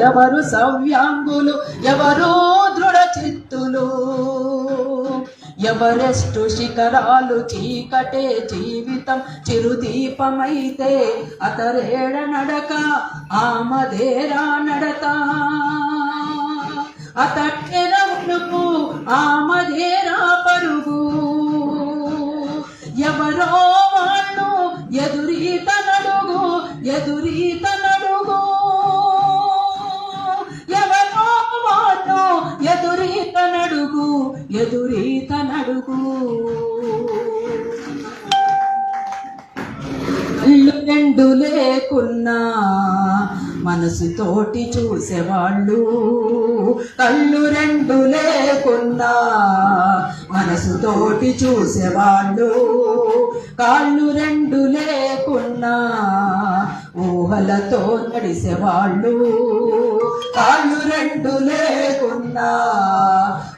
ఎవరు సవ్యాంగులు ఎవరు దృఢ చిత్తులు ఎవరెస్టు శిఖరాలు చీకటే జీవితం చిరుదీపమైతే అతరేడ నడక ఆమదేరా నడత అతట్టెర ఉనుకు ఆమదేరా పరుగు. ఎవరో వాళ్ళు ఎదురీత నడుగు ఎదురీత ఎదురీత నడుగు కళ్ళు రెండు లేకున్నా మనసుతోటి చూసేవాళ్ళు. కళ్ళు రెండు లేకున్నా మనసుతోటి చూసేవాళ్ళు. కాళ్ళు రెండు లేకున్నా ఊహలతో నడిసేవాళ్ళు. కాళ్ళు రెండు లేకున్నా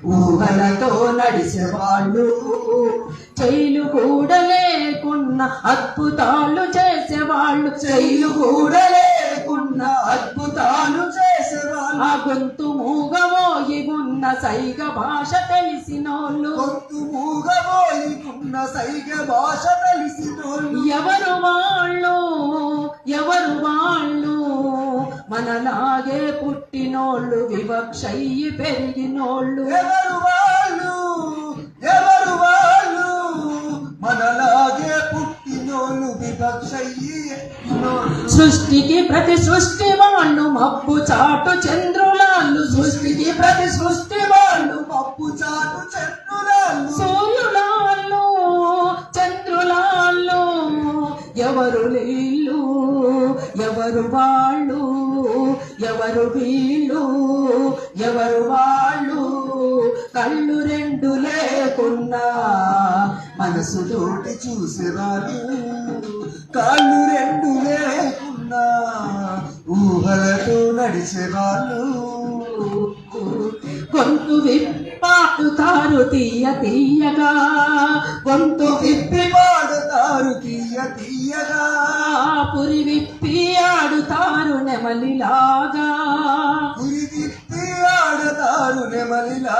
ఊహలతో నడిసేవాళ్ళు చెయ్యిలు కూడా లేకున్నా అద్భుతాలు చేసేవాళ్ళు. చెయ్యిలు కూడా లేకున్నా అద్భుతాలు చేసేవాళ్ళు. ఆ గొంతు మూగబోయి ఉన్న సైగ భాష తెలిసినోళ్ళు. గొంతు మూగబోయికున్న సైగ భాష తెలిసినోళ్ళు. ఎవరు మనలాగే పుట్టినోళ్ళు వివక్షయ్యి పెరిగినోళ్ళు. ఎవరు వాళ్ళు? ఎవరు వాళ్ళు? మనలాగే పుట్టినోళ్ళు వివక్షయ్యి. సృష్టికి ప్రతి సృష్టి వాళ్ళు మబ్బు చాటు చంద్రులాళ్ళు. సృష్టికి ప్రతి సృష్టి వాళ్ళు పప్పు చాటు చెట్టులాళ్ళు సూర్యులాళ్ళు చంద్రులాళ్ళు ఎవరు నీళ్ళు ఎవరు వాళ్ళు? ఎవరు వీళ్ళు? ఎవరు వాళ్ళు? కళ్ళు రెండు లేకున్నా మనసు తోటి చూసేవాళ్ళు కాళ్ళు రెండు లేకున్నా ఊహలతో నడిచేవాళ్ళు గొంతు విప్పాడుతారు తీయ తీయగా. గొంతు విప్పిపాడు నెమలిలాగా. ఉరి ఆడతారు నెమలిలా.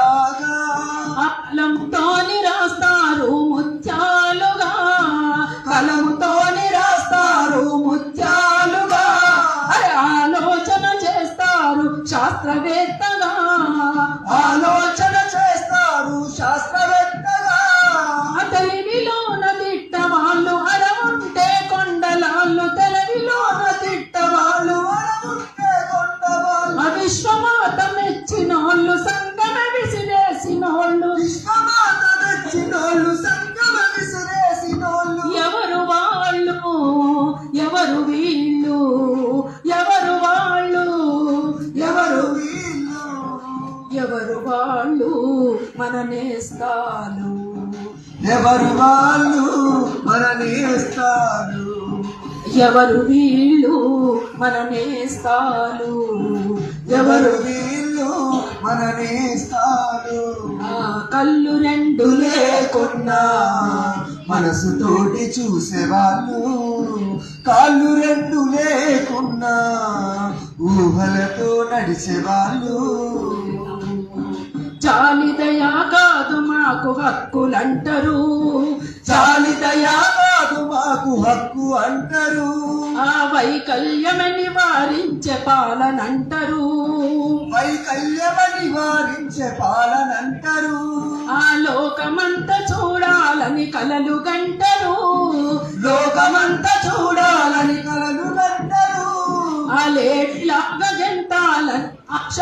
మన నేస్తాలు ఎవరు వాళ్ళు మన నేస్తారు ఎవరు వీళ్ళు మన నేస్తాలు ఎవరు వీళ్ళు ఆ కళ్ళు రెండు లేకున్నా. మనసు తోటి చూసేవాళ్ళు కాళ్ళు రెండు లేకున్నా. ఊహలతో నడిచేవాళ్ళు చాలిదయా కాదు మాకు హక్కులంటారు. చాలిదయా కాదు మాకు హక్కు అంటారు. ఆ వైకల్యమ నివారించే పాలనంటారు. వైకల్యమ నివారించే పాలనంటారు. ఆ లోకమంతా చూడాలని కలలు గంటరు. లోకమంతా చూడాలని కలలు నంటారు ఆ లేట్లాగా గెంతాలని ఆశ